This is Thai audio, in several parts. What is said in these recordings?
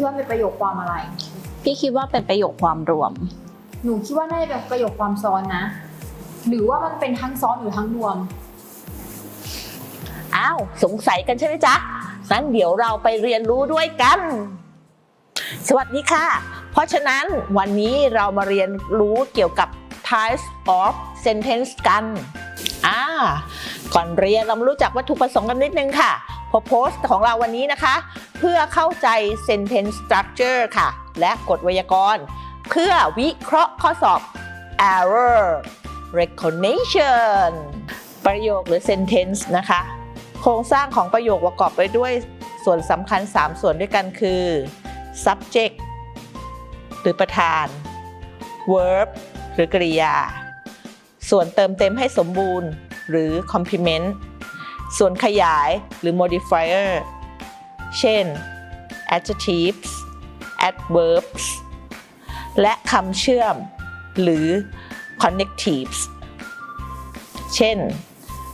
คิดว่าเป็นประโยคความอะไร พี่คิดว่าเป็นประโยคความรวม หนูคิดว่าน่าจะเป็นประโยคความซ้อนนะ หรือว่ามันเป็นทั้งซ้อนหรือทั้งรวม อ้าว สงสัยกันใช่ไหมจ๊ะงั้นเดี๋ยวเราไปเรียนรู้ด้วยกัน สวัสดีค่ะ เพราะฉะนั้นวันนี้เรามาเรียนรู้เกี่ยวกับ types of sentence กัน อ่า ก่อนเรียนเรามารู้จักวัตถุประสงค์กันนิดนึงค่ะ พอโพสต์ของเราวันนี้นะคะ เพื่อเข้าใจ sentence structure ค่ะ และกฎไวยากรณ์ เพื่อวิเคราะห์ข้อสอบ error recognition ประโยคหรือ sentence นะคะ โครงสร้างของประโยคประกอบไปด้วยส่วนสำคัญ 3 ส่วนด้วยกันคือ subject หรือประธาน verb หรือกริยา ส่วนเติมเต็มให้สมบูรณ์ หรือ complement ส่วนขยายหรือ modifier เช่น adjectives adverbs และคำเชื่อมหรือ connectives เช่น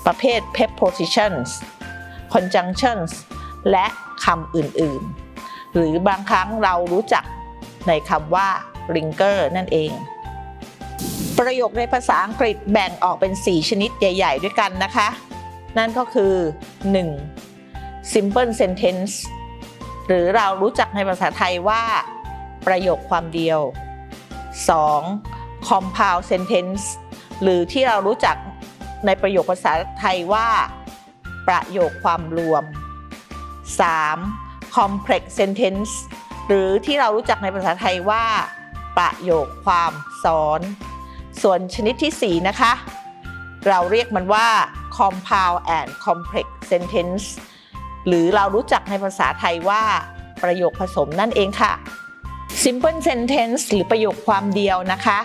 ประเภท prepositions conjunctions และคำอื่นๆ หรือบางครั้งเรารู้จักในคำว่า linger นั่นเอง ประโยคในภาษาอังกฤษแบ่งออกเป็น 4 ชนิดใหญ่ ๆ ด้วยกันนะคะ นั่นก็คือ 1. simple sentence หรือเรารู้จักในภาษาไทยว่า ประโยคความเดียว 2. compound sentence หรือที่เรารู้จักในประโยคภาษาไทยว่า ประโยคความรวม 3. complex sentence หรือที่เรารู้จักในภาษาไทยว่า ประโยคความซ้อน ส่วนชนิดที่ 4 นะคะ เราเรียกมันว่า compound and complex sentence หรือเรารู้จักในภาษาไทยว่าประโยคผสมนั่นเองค่ะ simple sentence หรือประโยคความเดียวนะคะ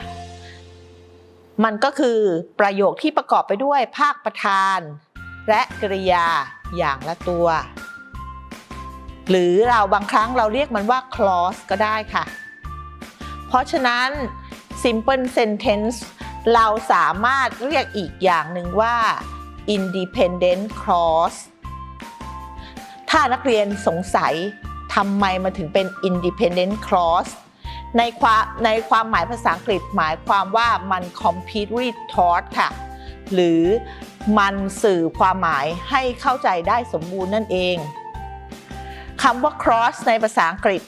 มันก็คือประโยคที่ประกอบไปด้วยภาคประธาน และกริยาอย่างละตัว หรือเราบางครั้งเราเรียกมันว่า clause ก็ได้ค่ะ เพราะฉะนั้น simple sentence เราสามารถเรียกอีกอย่างหนึ่งว่า independent clause ถ้านักเรียนสงสัยทำไมมันถึงเป็น independent clause ในความในความหมายภาษาอังกฤษหมายความว่ามัน completely taught ค่ะ หรือมันสื่อความหมายให้เข้าใจได้สมบูรณ์นั่นเองคำว่า cross ในภาษาอังกฤษ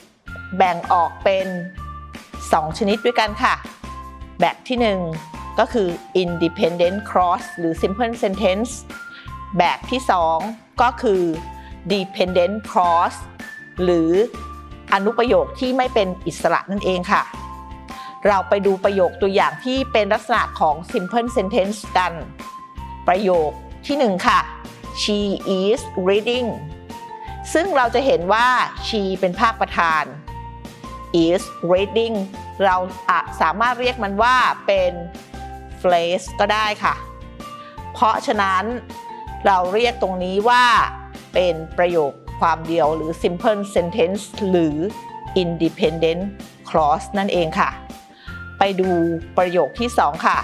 แบ่งออกเป็น 2 ชนิดด้วยกันค่ะ แบบที่ 1 ก็คือ independent cross หรือ simple sentence แบบที่ 2 ก็คือ dependent cross หรืออนุประโยคที่ไม่เป็นอิสระนั่นเองค่ะ เราไปดูประโยคตัวอย่างที่เป็นลักษณะของ simple sentence กัน ประโยคที่ 1 ค่ะ she is reading ซึ่งเราจะเห็นว่า she เป็นภาคประธาน is reading เราสามารถเรียกมันว่าเป็น phrase ก็ได้ค่ะ เพราะฉะนั้นเราเรียกตรงนี้ว่าเป็นประโยคความเดียวหรือ simple sentence หรือ independent clause นั่นเองค่ะ ไปดูประโยคที่ 2 ค่ะ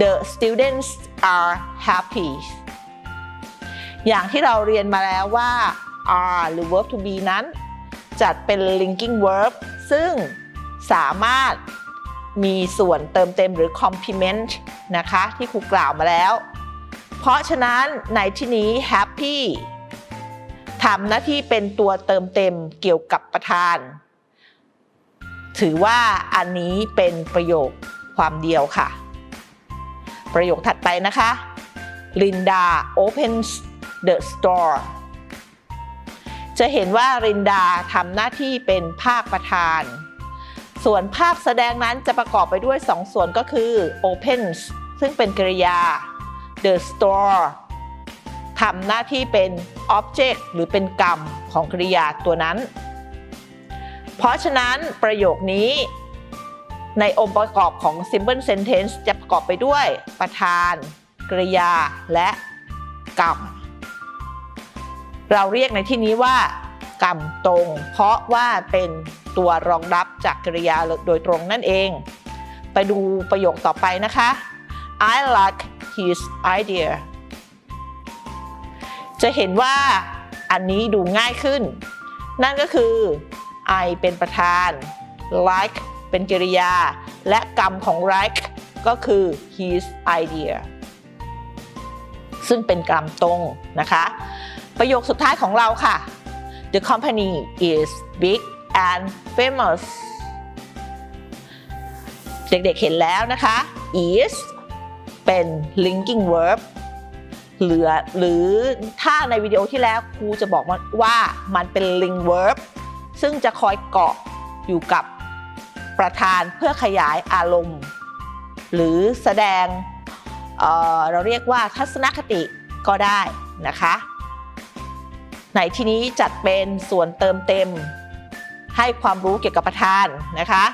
The students are happy อย่างที่เราเรียนมาแล้วว่า are หรือ verb to be นั้น จัดเป็น linking verb ซึ่งสามารถ มีส่วนเติมเต็มหรือ complement นะคะ ที่ครูกล่าวมาแล้ว เพราะฉะนั้นในที่นี้ happy ทำหน้าที่เป็นตัวเติมเต็มเกี่ยวกับประธาน ถือว่าอันนี้เป็นประโยคความเดียวค่ะ ประโยคถัดไปนะคะ Linda opens the store จะเห็นว่ารินดาทำหน้าที่เป็นภาคประธาน ส่วนภาคแสดงนั้นจะประกอบไปด้วย 2 ส่วนก็คือ opens ซึ่งเป็นกริยา the store ทำหน้าที่เป็น object หรือเป็นกรรมของกริยาตัวนั้น เพราะฉะนั้นประโยคนี้ในองค์ประกอบของ simple sentence จะประกอบไปด้วยประธาน กริยาและกรรม เราเรียกในที่นี้ว่า กรรมตรง เพราะว่าเป็นตัวรองรับจากกริยาโดยตรงนั่นเอง ไปดูประโยคต่อไปนะคะ I like his idea จะเห็นว่าอันนี้ดูง่ายขึ้น นั่นก็คือ I เป็นประธาน like เป็นกริยา และกรรมของ like ก็คือ his idea ซึ่งเป็นกรรมตรงนะคะ ประโยคสุดท้ายของเราค่ะ The company is big and famous เด็กๆเห็นแล้วนะคะ is เป็น linking verb เหลือหรือถ้าในวิดีโอที่แล้วครูจะบอกว่ามันเป็น link verb ซึ่งจะคอยเกาะอยู่กับประธานเพื่อขยายอารมณ์ หรือแสดงเเราเรียกว่าทัศนคติก็ได้นะคะ ในที่นี้จัดเป็นส่วนเติมเต็ม ให้ความรู้เกี่ยวกับประธานนะคะ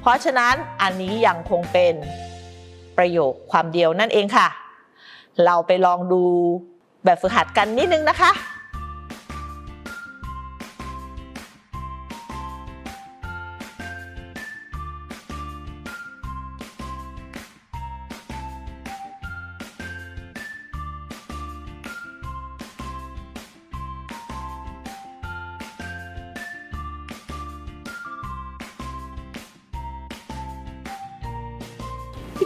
เพราะฉะนั้นอันนี้ยังคงเป็นประโยคความเดียวนั่นเองค่ะ เราไปลองดูแบบฝึกหัดกันนิดนึงนะคะ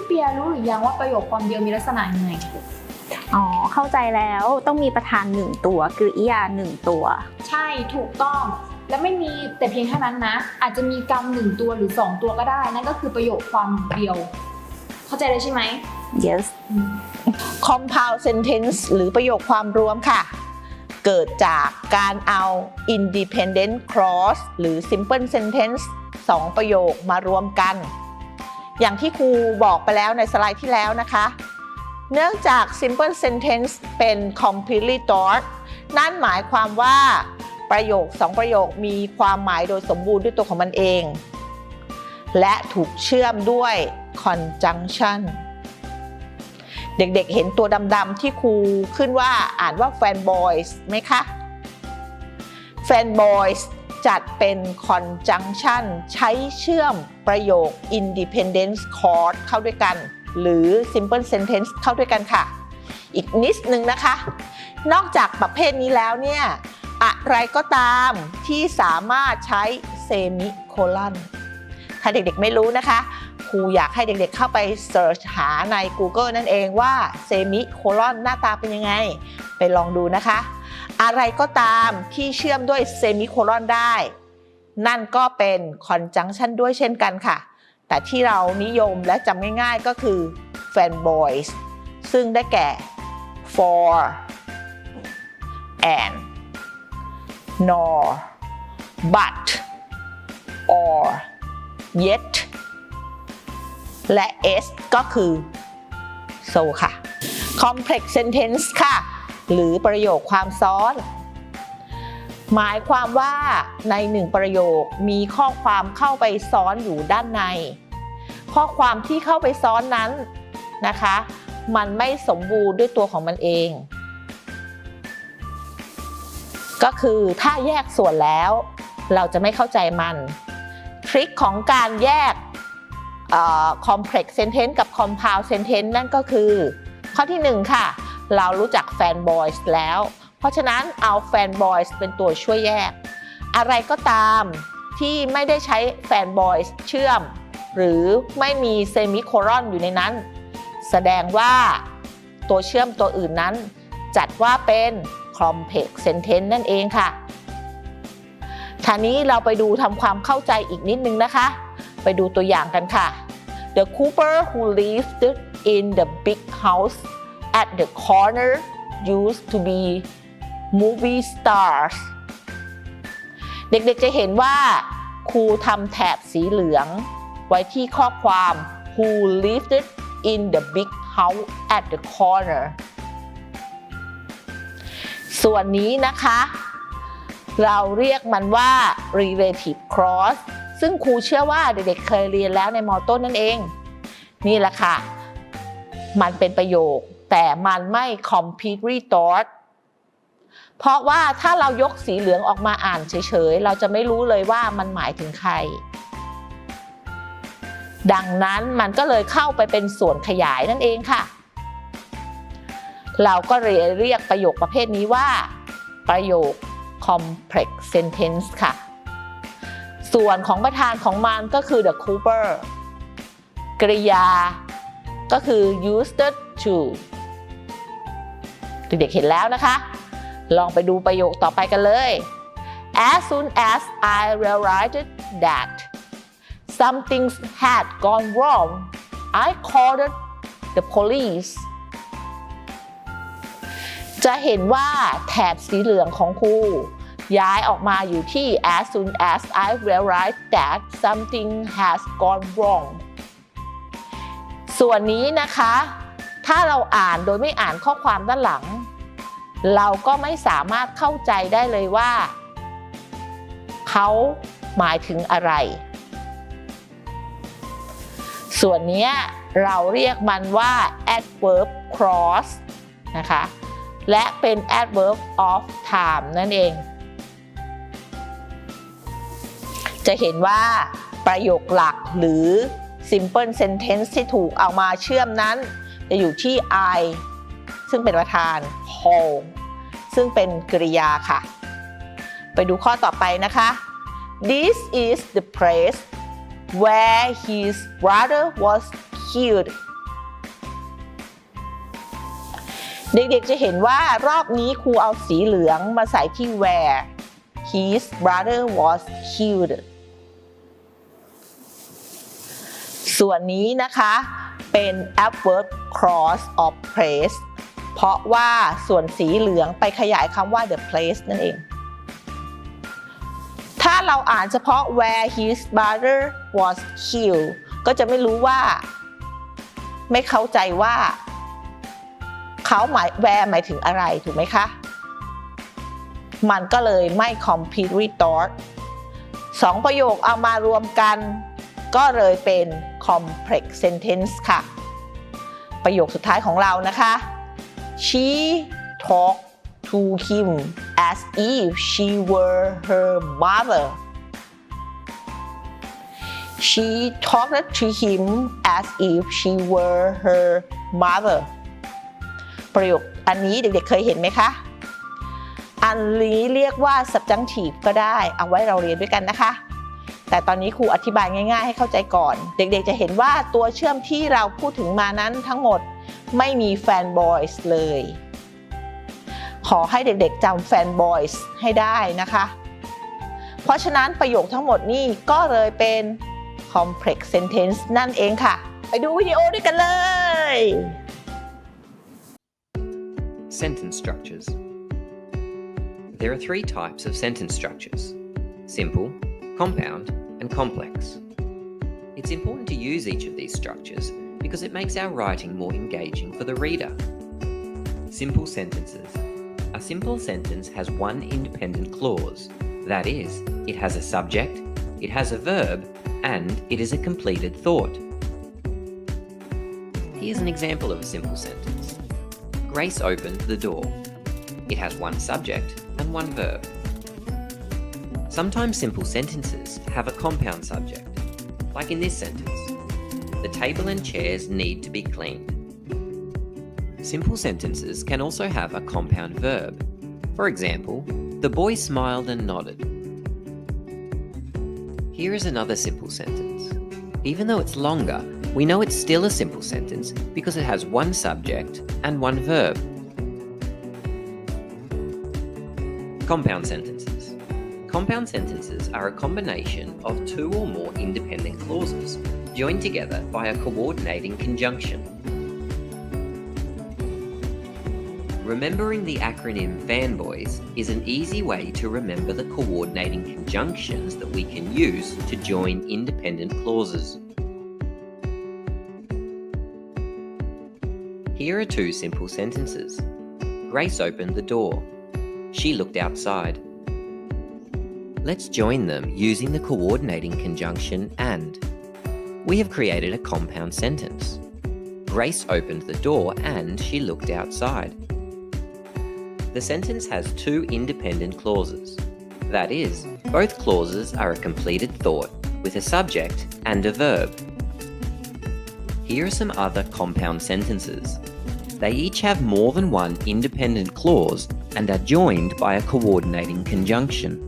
เปียรู้หรือยังว่าประโยคความเดียวมีลักษณะยังไง อ๋อ เข้าใจแล้วต้องมีประธานหนึ่งตัวกริยาหนึ่งตัว ใช่ถูกต้อง และไม่มีแต่เพียงเท่านั้นนะ อาจจะมีกรรมหนึ่งตัวหรือสองตัวก็ได้ นั่นก็คือประโยคความเดียว เข้าใจเลยใช่ไหม yes compound sentence หรือประโยคความรวมค่ะ เกิดจากการเอา independent clause หรือ simple sentence สองประโยคมารวมกัน อย่างที่ครูบอกไปแล้วในสไลด์ที่แล้วนะคะ เนื่องจาก simple sentence เป็น completely thought นั่นหมายความว่าประโยคสองประโยคมีความหมายโดยสมบูรณ์ด้วยตัวของมันเอง และถูกเชื่อมด้วย conjunction เด็กๆ เห็นตัวดำๆที่ครูขึ้นว่าอ่านว่า fanboys ไหมคะ fanboys จัดเป็น conjunction ใช้เชื่อมประโยค independence clause เข้าด้วยกัน หรือ simple sentence เข้าด้วยกันค่ะ อีกนิดนึงนะคะ นอกจากประเภทนี้แล้วเนี่ย อะไรก็ตามที่สามารถใช้ semicolon ถ้าเด็กๆไม่รู้นะคะ ครูอยากให้เด็กๆเข้าไป search หาใน Google นั่นเองว่า semicolon หน้าตาเป็นยังไง ไปลองดูนะคะ อะไรก็ตามที่เชื่อมด้วย semicolon ได้ นั่นก็เป็น conjunction ด้วยเช่นกันค่ะ แต่ที่เรานิยมและจำง่ายๆก็คือ fanboys ซึ่งได้แก่ for and nor but or yet และ s ก็คือ so ค่ะ complex sentence ค่ะ หรือประโยคความซ้อน หมายความว่าในหนึ่งประโยคมีข้อความเข้าไปซ้อนอยู่ด้านใน ข้อความที่เข้าไปซ้อนนั้นนะคะ มันไม่สมบูรณ์ด้วยตัวของมันเอง ก็คือถ้าแยกส่วนแล้ว เราจะไม่เข้าใจมัน ทริคของการแยก complex sentence กับ compound sentence นั่นก็คือ ข้อที่ 1 ค่ะ เรารู้จัก fanboys แล้ว เพราะฉะนั้นเอา fanboys เป็นตัวช่วยแยก อะไรก็ตามที่ไม่ได้ใช้ fanboys เชื่อม หรือไม่มี semicolon อยู่ในนั้น แสดงว่าตัวเชื่อมตัวอื่นนั้น จัดว่าเป็น complex sentence นั่นเองค่ะทีนี้เราไปดูทำความเข้าใจอีกนิดนึงนะคะ ไปดูตัวอย่างกันค่ะ The Cooper who lived in the big house at the corner used to be movie stars เด็กๆจะเห็นว่าครูทำแถบสีเหลือง ไว้ที่ข้อความ who lived in the big house at the corner ส่วนนี้นะคะ เราเรียกมันว่า relative clause ซึ่งครูเชื่อว่าเด็กๆเคยเรียนแล้วในมอต้นนั่นเอง นี่แหละค่ะ มันเป็นประโยค แต่มันไม่ completely dot เพราะว่าถ้าเรายกสีเหลืองออกมาอ่านเฉยๆ เราจะไม่รู้เลยว่ามันหมายถึงใคร ดังนั้นมันก็เลยเข้าไปเป็นส่วนขยายนั่นเองค่ะ เราก็เลยเรียกประโยคประเภทนี้ว่า ประโยค complex sentence ค่ะ ส่วนของประธานของมันก็คือ the Cooper กริยาก็คือ used to เด็กๆเห็นแล้วนะคะ ลองไปดูประโยคต่อไปกันเลย As soon as I realized that something had gone wrong I called the police จะเห็นว่าแถบสีเหลืองของครูย้ายออกมาอยู่ที่ as soon as I realized that something has gone wrong ส่วนนี้นะคะ ถ้าเราอ่านโดยไม่อ่านข้อความด้านหลัง เราก็ไม่สามารถเข้าใจได้เลยว่า เขาหมายถึงอะไร ส่วนนี้เราเรียกมันว่า adverb clause นะคะ และเป็น adverb of time นั่นเอง จะเห็นว่าประโยคหลักหรือ simple sentence ที่ถูกเอามาเชื่อมนั้น จะอยู่ที่ I ซึ่งเป็นประธาน home ซึ่งเป็นกริยาค่ะ ไปดูข้อต่อไปนะคะ This is the place where his brother was killed เด็กๆจะเห็นว่ารอบนี้ครูเอาสีเหลืองมาใส่ที่ where his brother was killed ส่วนนี้นะคะ เป็น adverb clause of place เพราะว่าส่วนสีเหลืองไปขยายคำว่า the place นั่นเอง ถ้าเราอ่านเฉพาะ where his brother was killed ก็จะไม่รู้ว่า ไม่เข้าใจว่า เขาหมาย where หมายถึงอะไรถูกไหมคะ มันก็เลยไม่ completely thought สองประโยคเอามารวมกันก็เลยเป็น complex sentence ค่ะ ประโยคสุดท้ายของเรานะคะ she talked to him as if she were her mother she talked to him as if she were her mother ประโยคอันนี้เด็กๆเคยเห็นไหมคะ อันนี้เรียกว่า subjunctive ก็ได้ เอาไว้เราเรียนด้วยกันนะคะ แต่ตอนนี้ครูอธิบายง่าย ๆ ให้เข้าใจก่อน เด็กๆจะเห็นว่าตัวเชื่อมที่เราพูดถึงมานั้นทั้งหมดไม่มีแฟนบอยส์เลย ขอให้เด็กๆจำแฟนบอยส์ให้ได้นะคะ เพราะฉะนั้นประโยคทั้งหมดนี่ก็เลยเป็น complex sentence นั่นเองค่ะ ไปดูวิดีโอด้วยกันเลย Sentence structures. There are three types of sentence structures simple, compound, and complex. It's important to use each of these structures because it makes our writing more engaging for the reader. Simple sentences. A simple sentence has one independent clause. That is, it has a subject, it has a verb, and it is a completed thought. Here's an example of a simple sentence. Grace opened the door. It has one subject and one verb. Sometimes simple sentences have a compound subject, like in this sentence The table and chairs need to be cleaned. Simple sentences can also have a compound verb. For example, the boy smiled and nodded. Here is another simple sentence. Even though it's longer, we know it's still a simple sentence because it has one subject and one verb. Compound sentences. Compound sentences are a combination of two or more independent clauses joined together by a coordinating conjunction. Remembering the acronym FANBOYS is an easy way to remember the coordinating conjunctions that we can use to join independent clauses. Here are two simple sentences. Grace opened the door. She looked outside. Let's join them using the coordinating conjunction and. We have created a compound sentence. Grace opened the door and she looked outside. The sentence has two independent clauses. That is, both clauses are a completed thought with a subject and a verb. Here are some other compound sentences. they each have more than one independent clause and are joined by a coordinating conjunction.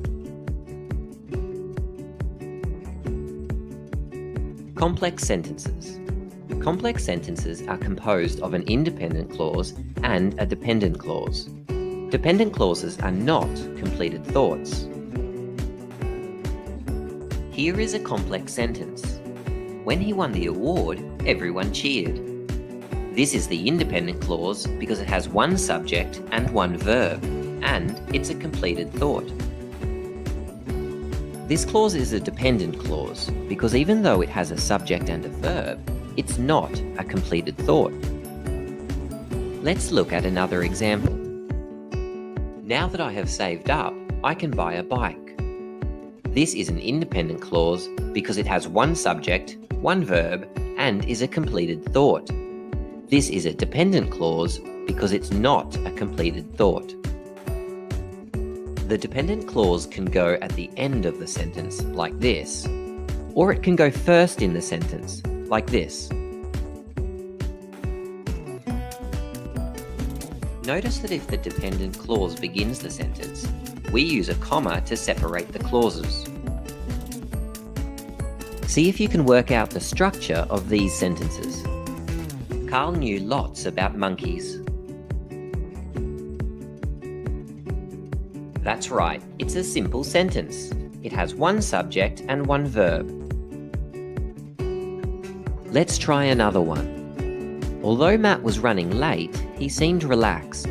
Complex sentences. Complex sentences are composed of an independent clause and a dependent clause. Dependent clauses are not completed thoughts. Here is a complex sentence. When he won the award, everyone cheered. This is the independent clause because it has one subject and one verb, and it's a completed thought. This clause is a dependent clause because even though it has a subject and a verb, it's not a completed thought. Let's look at another example. Now that I have saved up, I can buy a bike. This is an independent clause because it has one subject, one verb, and is a completed thought. This is a dependent clause because it's not a completed thought. The dependent clause can go at the end of the sentence, like this, or it can go first in the sentence, like this. Notice that if the dependent clause begins the sentence, we use a comma to separate the clauses. See if you can work out the structure of these sentences. Carl knew lots about monkeys. That's right, it's a simple sentence. It has one subject and one verb. Let's try another one. Although Matt was running late, he seemed relaxed.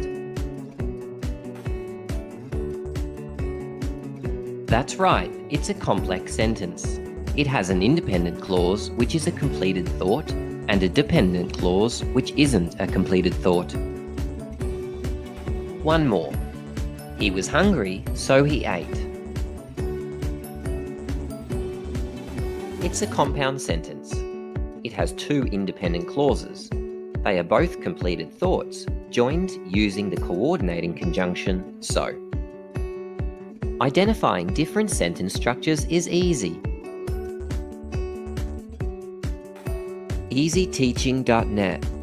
That's right, it's a complex sentence. It has an independent clause, which is a completed thought, and a dependent clause, which isn't a completed thought. One more. He was hungry, so he ate. It's a compound sentence. It has two independent clauses. They are both completed thoughts, joined using the coordinating conjunction so. Identifying different sentence structures is easy. easyteaching.net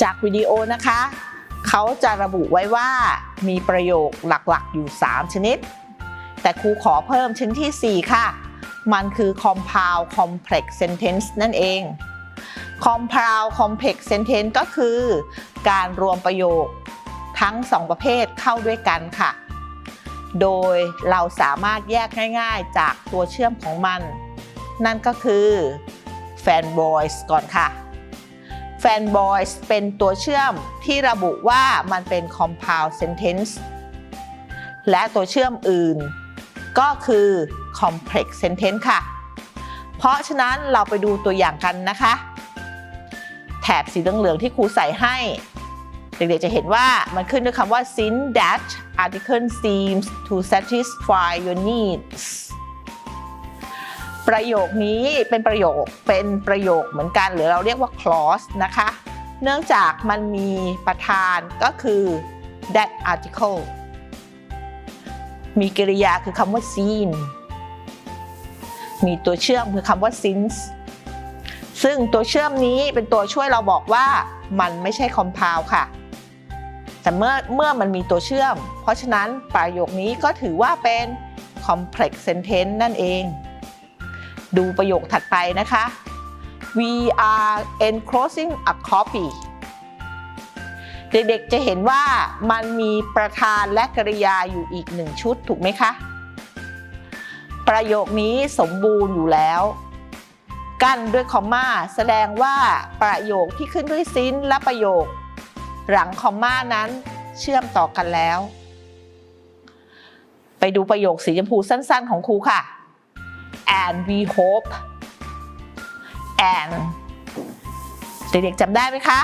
จากวิดีโอนะคะ เขาจะระบุไว้ว่ามีประโยคหลักๆอยู่ 3 ชนิด แต่ครูขอเพิ่มชนิดที่ 4 ค่ะ มันคือ compound complex sentence นั่นเอง compound complex sentence ก็คือ การรวมประโยคทั้ง 2 ประเภทเข้าด้วยกันค่ะ โดยเราสามารถแยกง่ายๆจากตัวเชื่อมของมัน นั่นก็คือ fanboys ก่อนค่ะ fanboys เป็นตัวเชื่อมที่ระบุว่ามันเป็น compound sentence และตัวเชื่อมอื่น ก็คือ complex sentence ค่ะ เพราะฉะนั้นเราไปดูตัวอย่างกันนะคะ แถบสีเหลืองๆที่ครูใส่ให้ เด็กๆจะเห็นว่ามันขึ้นด้วยคำว่า since that article seems to satisfy your needs ประโยคนี้เป็นประโยคเป็นประโยคเหมือนกัน หรือเราเรียกว่า clause นะคะ เนื่องจากมันมีประธานก็คือ that article มีกริยาคือคำว่า seen มีตัวเชื่อมคือคำว่า since ซึ่งตัวเชื่อมนี้เป็นตัวช่วยเราบอกว่ามันไม่ใช่ compound ค่ะ แต่เมื่อเมื่อมันมีตัวเชื่อม เพราะฉะนั้นประโยคนี้ก็ถือว่าเป็น complex sentence นั่นเอง ดูประโยคถัดไปนะคะ we are enclosing a copy เด็กๆจะเห็นว่ามันมีประธานและกริยาอยู่อีกหนึ่งชุดถูกไหมคะ ประโยคนี้สมบูรณ์อยู่แล้ว กั้นด้วยคอมมาแสดงว่าประโยคที่ขึ้นด้วยซินและประโยค หลังคอมมานั้นเชื่อมต่อกันแล้ว ไปดูประโยคสีชมพูสั้น ๆ ของครูค่ะ and we hope and เด็กๆจำได้ไหมคะ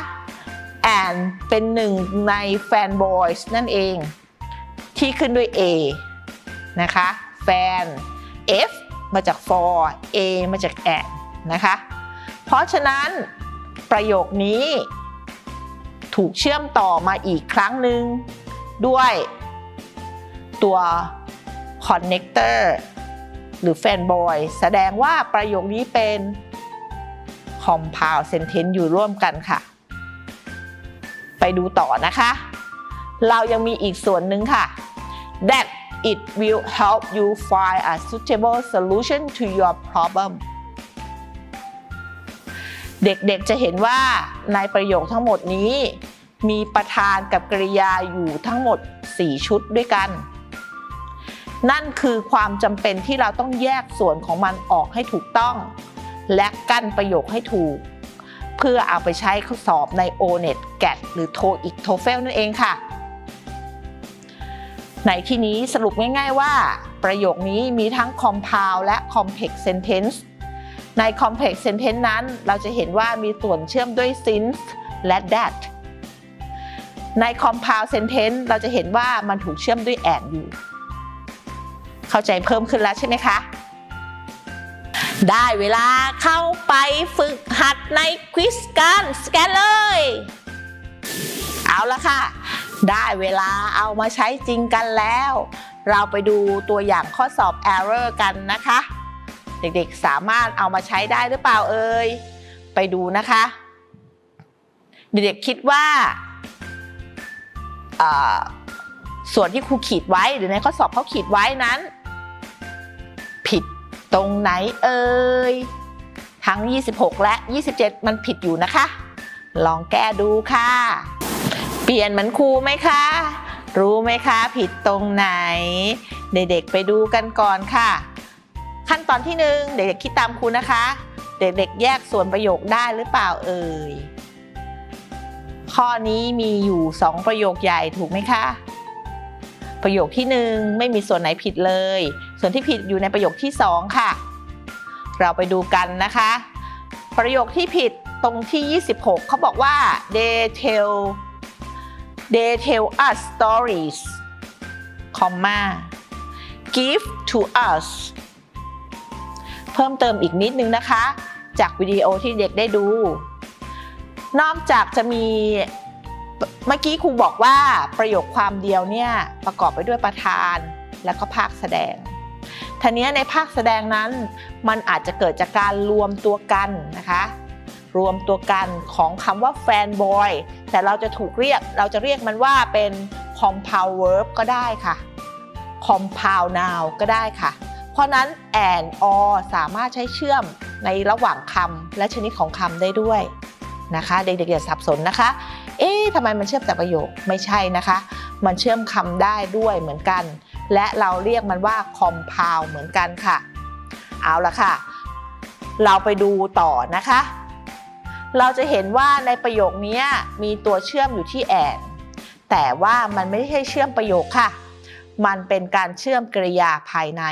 and เป็นหนึ่งใน fanboys นั่นเอง ที่ขึ้นด้วย a นะคะ fan f มาจาก for a มาจาก and นะคะ เพราะฉะนั้นประโยคนี้ถูกเชื่อมต่อมาอีกครั้งหนึ่งด้วยตัว connector หรือ fanboy แสดงว่าประโยคนี้เป็น compound sentence อยู่ร่วมกันค่ะ ไปดูต่อนะคะ เรายังมีอีกส่วนหนึ่งค่ะ that it will help you find a suitable solution to your problem เด็กๆจะเห็นว่าในประโยคทั้งหมดนี้ มีประธานกับกริยาอยู่ทั้งหมด 4 ชุดด้วยกัน นั่นคือความจำเป็นที่เราต้องแยกส่วนของมันออกให้ถูกต้อง และกั้นประโยคให้ถูก เพื่อเอาไปใช้ข้อสอบใน O-NET GAT หรือ TOEIC TOEFL นั่นเองค่ะ ในที่นี้สรุปง่ายๆว่า ประโยคนี้มีทั้ง compound และ complex sentence ใน complex sentence นั้น เราจะเห็นว่ามีส่วนเชื่อมด้วย since และ that ใน compound sentence เราจะเห็นว่ามันถูกเชื่อมด้วย and อยู่ เข้าใจเพิ่มขึ้นแล้วใช่ไหมคะ ได้เวลาเข้าไปฝึกหัดในควิสกันสแกนเลย เอาละค่ะ ได้เวลาเอามาใช้จริงกันแล้ว เราไปดูตัวอย่างข้อสอบ error กันนะคะ เด็กๆสามารถเอามาใช้ได้หรือเปล่าเอ่ยไปดูนะคะ เด็กๆคิดว่าส่วนที่ครูขีดไว้หรือในข้อสอบเขาขีดไว้นั้น ตรงไหนเอ่ย ทั้ง 26 และ 27 มันผิดอยู่นะคะ ลองแก้ดูค่ะ เปลี่ยนเหมือนครูไหมคะ รู้ไหมคะผิดตรงไหน เด็กๆไปดูกันก่อนค่ะ ขั้นตอนที่หนึ่งเด็กๆคิดตามครูนะคะ เด็กๆ แยกส่วนประโยคได้หรือเปล่าเอ่ย ข้อนี้มีอยู่ 2 ประโยคใหญ่ถูกไหมคะ ประโยคที่หนึ่งไม่มีส่วนไหนผิดเลย ส่วนที่ผิดอยู่ในประโยคที่ 2 ค่ะ เราไปดูกันนะคะ ประโยคที่ผิดตรงที่ 26 เขาบอกว่า they tell they tell us stories comma give to us เพิ่มเติมอีกนิดนึงนะคะ จากวิดีโอที่เด็กได้ดู นอกจากจะมีเมื่อกี้ครูบอกว่าประโยคความเดียวเนี่ยประกอบไปด้วยประธานแล้วก็ภาคแสดง ทีนี้ในภาคแสดงนั้น มันอาจจะเกิดจากการรวมตัวกันนะคะ รวมตัวกันของคำว่าแฟนบอยแต่เราจะถูกเรียกเราจะเรียกมันว่าเป็น compound verb ก็ได้ค่ะ compound noun ก็ได้ค่ะ เพราะนั้น and or สามารถใช้เชื่อมในระหว่างคำและชนิดของคำได้ด้วยนะคะ เด็กๆอย่าสับสนนะคะ เอ๊ะทำไมมันเชื่อมแต่ประโยคไม่ใช่นะคะ มันเชื่อมคำได้ด้วยเหมือนกัน และเราเรียกมันว่า compound เหมือนกันค่ะ เอาละค่ะ เราไปดูต่อนะคะ เราจะเห็นว่าในประโยคนี้มีตัวเชื่อมอยู่ที่ and แต่ว่ามันไม่ใช่เชื่อมประโยคค่ะ มันเป็นการเชื่อมกริยาภายใน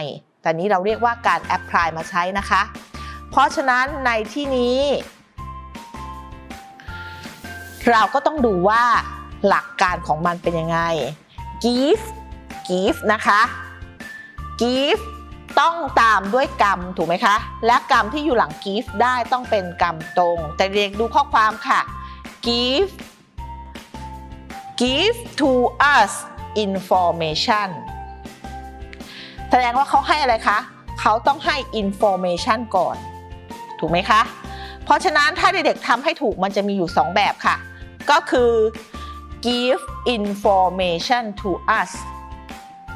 แต่นี้เราเรียกว่าการ apply มาใช้นะคะ เพราะฉะนั้นในที่นี้ เราก็ต้องดูว่าหลักการของมันเป็นยังไง give give นะคะ give ต้องตามด้วยกรรมถูกไหมคะ และกรรมที่อยู่หลัง give ได้ต้องเป็นกรรมตรง แต่เด็กดูข้อความค่ะ give give to us information แสดงว่าเขาให้อะไรคะ เขาต้องให้ information ก่อน ถูกไหมคะ เพราะฉะนั้นถ้าเด็กๆทำให้ถูกมันจะมีอยู่ 2 แบบค่ะ ก็คือ give information to us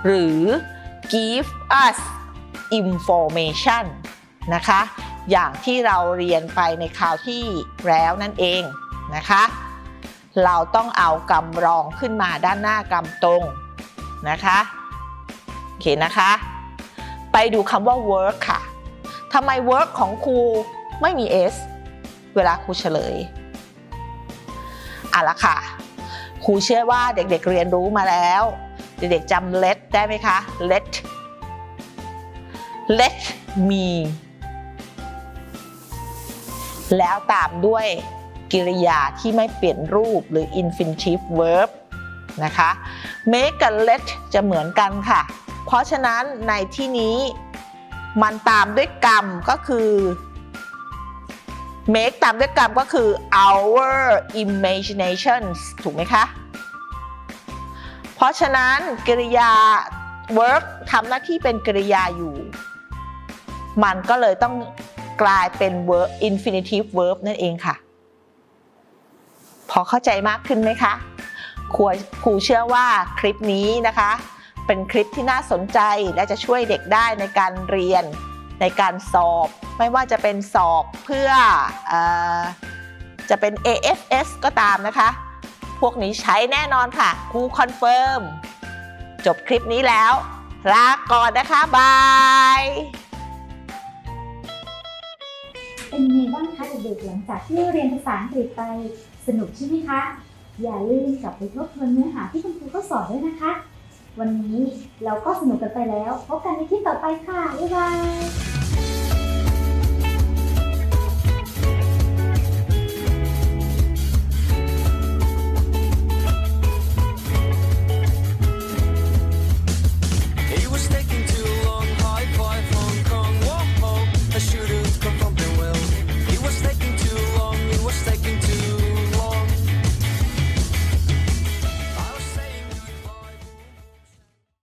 หรือ give us information นะคะ อย่างที่เราเรียนไปในคราวที่แล้วนั่นเองนะคะ เราต้องเอากำรองขึ้นมาด้านหน้ากำตรงนะคะโอเคนะคะ ไปดูคำว่า work ค่ะทำไม work ของครูไม่มี s เวลาครูเฉลย ละค่ะ ครูเชื่อว่าเด็กๆเรียนรู้มาแล้ว เด็กๆจำ let ได้ไหมคะ let let me แล้วตามด้วยกิริยาที่ไม่เปลี่ยนรูปหรือ infinitive verb นะคะ make กับ let จะเหมือนกันค่ะ เพราะฉะนั้นในที่นี้มันตามด้วยกรรมก็คือ make ตามด้วยกรรมก็คือ our imaginations ถูกไหมคะ เพราะฉะนั้นกริยา work ทำหน้าที่เป็นกริยาอยู่ มันก็เลยต้องกลายเป็น verb infinitive verb นั่นเองค่ะ พอเข้าใจมากขึ้นไหมคะครูครูเชื่อว่าคลิปนี้นะคะ เป็นคลิปที่น่าสนใจและจะช่วยเด็กได้ในการเรียน ในการสอบไม่ว่าจะเป็นสอบเพื่อออจะเป็น AFS ก็ตามนะคะ พวกนี้ใช้แน่นอนค่ะครูคอนเฟิร์มจบคลิปนี้แล้วลาก่อนนะคะ บาย เป็นยังไงบ้างคะเด็กๆหลังจากที่เรียนภาษาอังกฤษไปสนุกใช่ไหมคะ อย่าลืมกลับไปทบทวนเนื้อหาที่คุณครูก็สอนด้วยนะคะ วันนี้เราก็สนุกกันไปแล้ว พบกันในคลิปต่อไปค่ะ บ๊ายบาย